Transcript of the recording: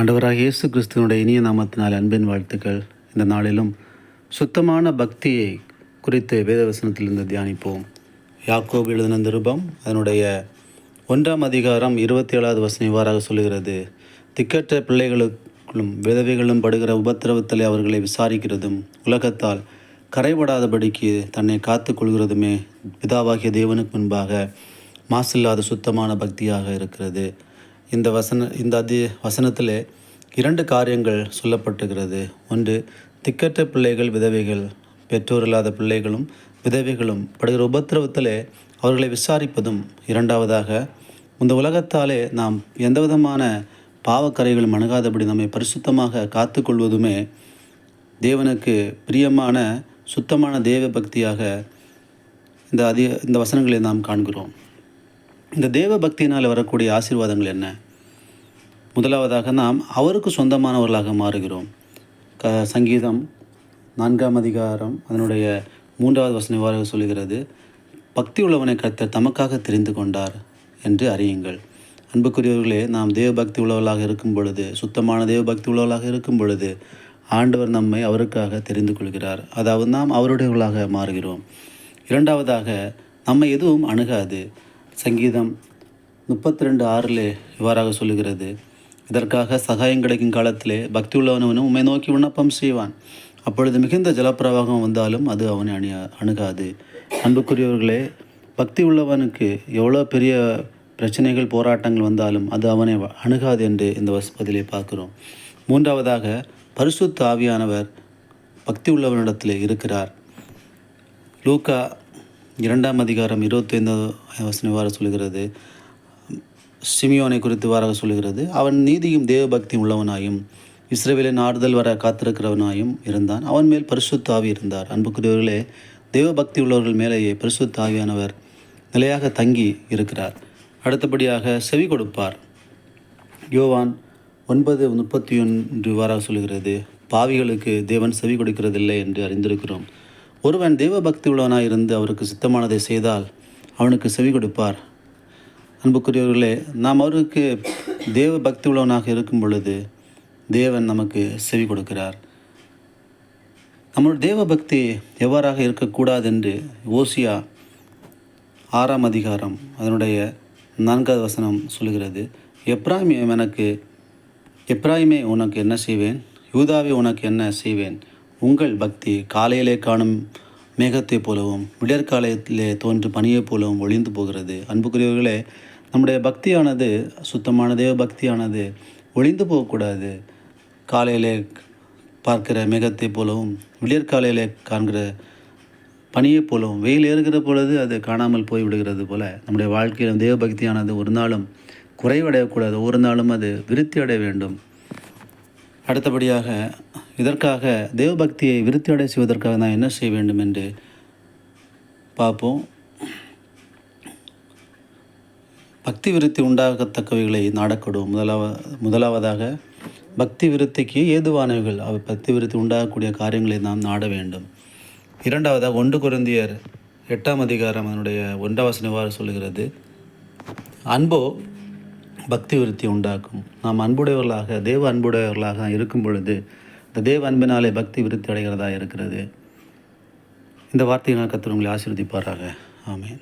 ஆண்டவராக இயேசு கிறிஸ்துவனுடைய இனிய நாமத்தினால் அன்பின் வாழ்த்துக்கள். இந்த நாளிலும் சுத்தமான பக்தியை குறித்து வேதவசனத்திலிருந்து தியானிப்போம். யாக்கோபு எழுதின நிருபம் அதனுடைய ஒன்றாம் அதிகாரம் இருபத்தி ஏழாவது வசனம் இவ்வாறாக சொல்கிறது திக்கற்ற பிள்ளைகளுக்கும் விதவைகளும் படுகிற உபத்திரவத்தில் அவர்களை விசாரிக்கிறதும் உலகத்தால் கரைபடாதபடிக்கு தன்னை காத்து கொள்கிறதுமே பிதாவாகிய தேவனுக்கு முன்பாக மாசில்லாத சுத்தமான பக்தியாக இருக்கிறது. இந்த வசன இந்த அதி வசனத்தில் இரண்டு காரியங்கள் சொல்லப்பட்டுகிறது. ஒன்று திக்கற்ற பிள்ளைகள் விதவைகள் பெற்றோர் இல்லாத பிள்ளைகளும் விதவைகளும் படுகிற உபத்திரவத்திலே அவர்களை விசாரிப்பதும். இரண்டாவதாக இந்த உலகத்தாலே நாம் எந்த விதமான பாவக்கரைகளும் அணுகாதபடி நம்மை பரிசுத்தமாக காத்துக்கொள்வதுமே தேவனுக்கு பிரியமான சுத்தமான தேவ பக்தியாக இந்த அதிக இந்த வசனங்களை நாம் காண்கிறோம். இந்த தேவ பக்தியினால் வரக்கூடிய ஆசீர்வாதங்கள் என்ன? முதலாவதாக நாம் அவருக்கு சொந்தமானவர்களாக மாறுகிறோம். க சங்கீதம் நான்காம் அதிகாரம் அதனுடைய மூன்றாவது வசனம் இவ்வாறு சொல்கிறது பக்தி உள்ளவனை கர்த்தர் தமக்காக தெரிந்து கொண்டார் என்று அறியுங்கள். அன்புக்குரியவர்களே நாம் தேவபக்தி உள்ளவர்களாக இருக்கும் பொழுது சுத்தமான தேவபக்தி உள்ளவர்களாக இருக்கும் பொழுது ஆண்டவர் நம்மை அவருக்காக தெரிந்து கொள்கிறார். அதாவது நாம் அவருடையவர்களாக மாறுகிறோம். இரண்டாவதாக நம்மை எதுவும் அணுகாது. சங்கீதம் முப்பத்தி ரெண்டு ஆறிலே இவ்வாறாக சொல்லுகிறது. இதற்காக சகாயம் கிடைக்கும் காலத்திலே பக்தி உள்ளவனவனும் உண்மை நோக்கி விண்ணப்பம் செய்வான். அப்பொழுது மிகுந்த ஜலப்பிரவாகம் வந்தாலும் அது அவனை அணியா அணுகாது. அன்புக்குரியவர்களே பக்தி உள்ளவனுக்கு எவ்வளோ பெரிய பிரச்சனைகள் போராட்டங்கள் வந்தாலும் அது அவனை அணுகாது என்று இந்த வசப்பதிலே பார்க்கிறோம். மூன்றாவதாக பரிசுத்த ஆவியானவர் பக்தி உள்ளவனிடத்தில் இருக்கிறார். லூக்கா இரண்டாம் அதிகாரம் இருபத்தைந்தாவது வசனம் இவ்வாறு சொல்கிறது. சிமியோனை குறித்து வாராக சொல்கிறது. அவன் நீதியும் தேவபக்தி உள்ளவனாயும் இஸ்ரேவேலின் ஆறுதல் வர காத்திருக்கிறவனாயும் இருந்தான். அவன் மேல் பரிசுத்தாவி இருந்தார். அன்புக்குரியவர்களே தேவபக்தி உள்ளவர்கள் மேலேயே பரிசுத்தாவியானவர் நிலையாக தங்கி இருக்கிறார். அடுத்தபடியாக செவி கொடுப்பார். யோவான் ஒன்பது முப்பத்தி ஒன்று வாராக சொல்கிறது. பாவிகளுக்கு தேவன் செவி கொடுக்கிறதில்லை என்று அறிந்திருக்கிறோம். ஒருவன் தேவபக்தி உள்ளவனாக இருந்து அவருக்கு சித்தமானதை செய்தால் அவனுக்கு செவி கொடுப்பார். அன்புக்குரியவர்களே நாம் அவருக்கு தேவ பக்தி உள்ளவனாக இருக்கும் பொழுது தேவன் நமக்கு செவி கொடுக்கிறார். நம்மளுடைய தேவ பக்தி எவ்வாறாக இருக்கக்கூடாது என்று ஓசியா ஆறாம் அதிகாரம் அதனுடைய நான்காவது வசனம் சொல்கிறது எப்ராஹிம் எனக்கு எப்ராஹிமே உனக்கு என்ன செய்வேன்? யூதாவே உனக்கு என்ன செய்வேன்? உங்கள் பக்தி காலையிலே காணும் மேகத்தைப் போலவும் விடற்காலத்திலே தோன்று பனியைப் போலவும் ஒளிந்து போகிறது. அன்புக்குரியவர்களே நம்முடைய பக்தியானது சுத்தமான தேவ பக்தியானது ஒளிந்து போகக்கூடாது. காலையிலே பார்க்கிற மேகத்தைப் போலவும் விடியற்காலையிலே காண்கிற பனியைப் போலவும் வெயில் ஏறுகிற பொழுது அது காணாமல் போய் விடுகிறது போல நம்முடைய வாழ்க்கையில் தேவபக்தியானது ஒரு நாளும் குறைவடையக்கூடாது. ஒரு நாளும் அது விருத்தி அடைய வேண்டும். அடுத்தபடியாக இதற்காக தேவபக்தியை விருத்தி அடை செய்வதற்காக நான் என்ன செய்ய வேண்டும் என்று பார்ப்போம். பக்தி விருத்தி உண்டாகத்தக்கவைகளை நாடக்கூடும். முதலாவ முதலாவதாக பக்தி விருத்திக்கு ஏதுவானவைகள். அவை பக்தி விருத்தி உண்டாகக்கூடிய காரியங்களை நாம் நாட வேண்டும். இரண்டாவதாக ஒன்று குருந்தியர் எட்டாம் அதிகாரம் அதனுடைய ஒன்றாவசன இவ்வாறு சொல்கிறது அன்போ பக்தி விருத்தி உண்டாக்கும். நாம் அன்புடையவர்களாக தேவ அன்புடையவர்களாக இருக்கும் பொழுது இந்த தேவ அன்பினாலே பக்தி விருத்தி அடைகிறதா இருக்கிறது. இந்த வார்த்தையினால் கத்திர உங்களை ஆசீர்வதிப்பாராக. ஆமேன்.